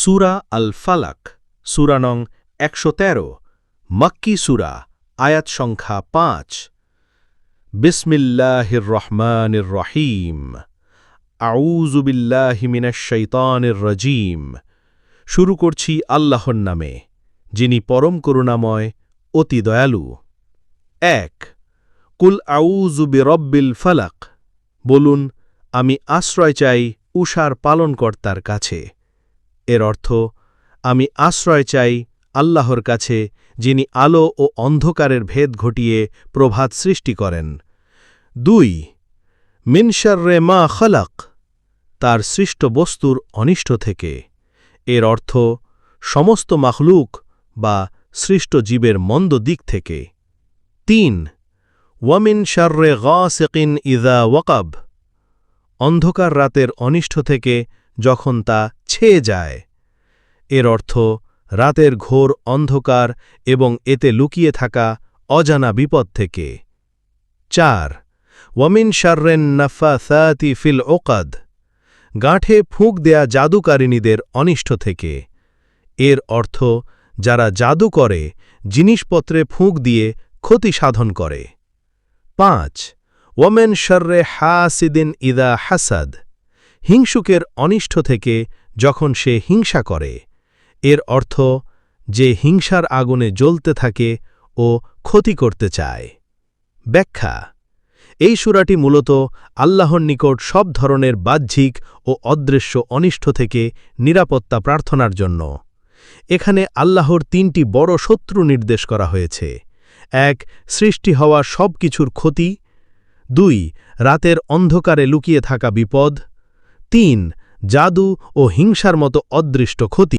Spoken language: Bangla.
সুরা আল ফালাক সুরা নং একশো তেরো, মক্কি সুরা, আয়াত সংখ্যা পাঁচ। বিসমিল্লাহির রহমানির রহিম আউজুবিল্লাহি মিনাশ শৈতানির রজিম শুরু করছি আল্লাহর নামে, যিনি পরম করুণাময়, অতি দয়ালু। এক, কুল আউজু বিরব্বিল ফালাক। বলুন, আমি আশ্রয় চাই উষার পালনকর্তার কাছে। এর অর্থ, আমি আশ্রয় চাই আল্লাহর কাছে, যিনি আলো ও অন্ধকারের ভেদ ঘটিয়ে প্রভাত সৃষ্টি করেন। দুই মিনশাররে মা খলাক, তার সৃষ্ট বস্তুর অনিষ্ট থেকে। এর অর্থ, সমস্ত মাখলুক বা সৃষ্ট জীবের মন্দ দিক থেকে। তিন, ওয়ামিন শার্রে গাসিকিন ইদা ওয়াকাব, অন্ধকার রাতের অনিষ্ট থেকে যখন তা ছেয়ে যায়। এর অর্থ, রাতের ঘোর অন্ধকার এবং এতে লুকিয়ে থাকা অজানা বিপদ থেকে। চার, ওয়ামিন শার্রেন নাফাসাতি ফিল ওকাদ, গাঁঠে ফুঁক দেয়া জাদুকারিণীদের অনিষ্ট থেকে। এর অর্থ, যারা জাদু করে, জিনিসপত্রে ফুঁক দিয়ে ক্ষতি সাধন করে। পাঁচ ওমেন শর্রে হাসিদিন ইদা হাসাদ হিংসুকের অনিষ্ট থেকে যখন সে হিংসা করে, এর অর্থ যে হিংসার আগুনে জ্বলতে থাকে ও ক্ষতি করতে চায়। ব্যাখ্যা, এই সুরাটি মূলত আল্লাহর নিকট সব ধরনের বাহ্যিক ও অদৃশ্য অনিষ্ট থেকে নিরাপত্তা প্রার্থনার জন্য। এখানে আল্লাহর তিনটি বড় শত্রু নির্দেশ করা হয়েছে। এক, সৃষ্টি হওয়া সব কিছুর ক্ষতি। দুই, রাতের অন্ধকারে লুকিয়ে থাকা বিপদ। তিন জাদু ও হিংসার মতো অদৃষ্ট ক্ষতি।